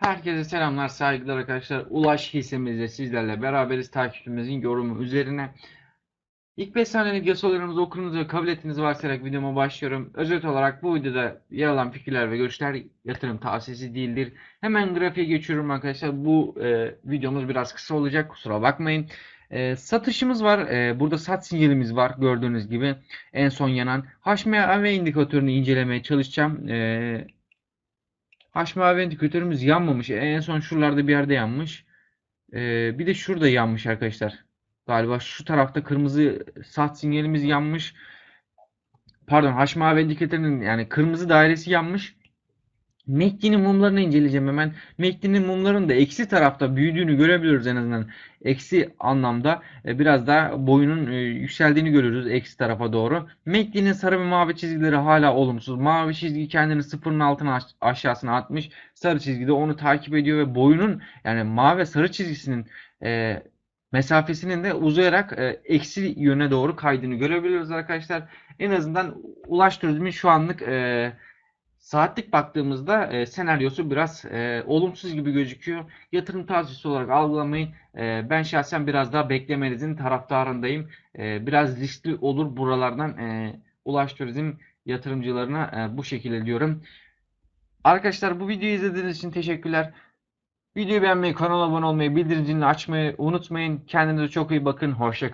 Herkese selamlar, saygılar arkadaşlar. Ulaş hissemizde sizlerle beraberiz. Takipçimizin yorumu üzerine. İlk 5 saniyelik yasalarınızı okunuz ve kabul ettiğinizi varsayarak videoma başlıyorum. Özet olarak bu videoda yer alan fikirler ve görüşler yatırım tavsiyesi değildir. Hemen grafiğe geçiyorum arkadaşlar. Bu e, videomuz biraz kısa olacak. Kusura bakmayın. E, satışımız var. E, burada sat sinyalimiz var. Gördüğünüz gibi en son yanan HMAV indikatörünü incelemeye çalışacağım. E, HMAV indikatörümüz yanmamış. En son şuralarda bir yerde yanmış. Ee, bir de şurada yanmış arkadaşlar. Galiba şu tarafta kırmızı sat sinyalimiz yanmış. Pardon HMAV indikatörünün yani kırmızı dairesi yanmış. MACD'nin mumlarını inceleyeceğim hemen. MACD'nin mumlarının da eksi tarafta büyüdüğünü görebiliyoruz en azından. Eksi anlamda e, biraz daha boyunun e, yükseldiğini görüyoruz eksi tarafa doğru. MACD'nin sarı ve mavi çizgileri hala olumsuz. Mavi çizgi kendini sıfırın altına aş- aşağısına atmış. Sarı çizgi de onu takip ediyor ve boyunun yani mavi ve sarı çizgisinin e, mesafesinin de uzayarak e, eksi yöne doğru kaydığını görebiliyoruz arkadaşlar. En azından Ulaş Turizm'in şu anlık e, Saatlik baktığımızda e, senaryosu biraz e, olumsuz gibi gözüküyor. Yatırım tavsiyesi olarak algılamayın. E, ben şahsen biraz daha beklemenizin taraftarındayım. E, biraz riskli olur buralardan e, Ulaş yatırımcılarına e, bu şekilde diyorum. Arkadaşlar bu videoyu izlediğiniz için teşekkürler. Videoyu beğenmeyi, kanala abone olmayı, bildirim açmayı unutmayın. Kendinize çok iyi bakın. Hoşça kalın.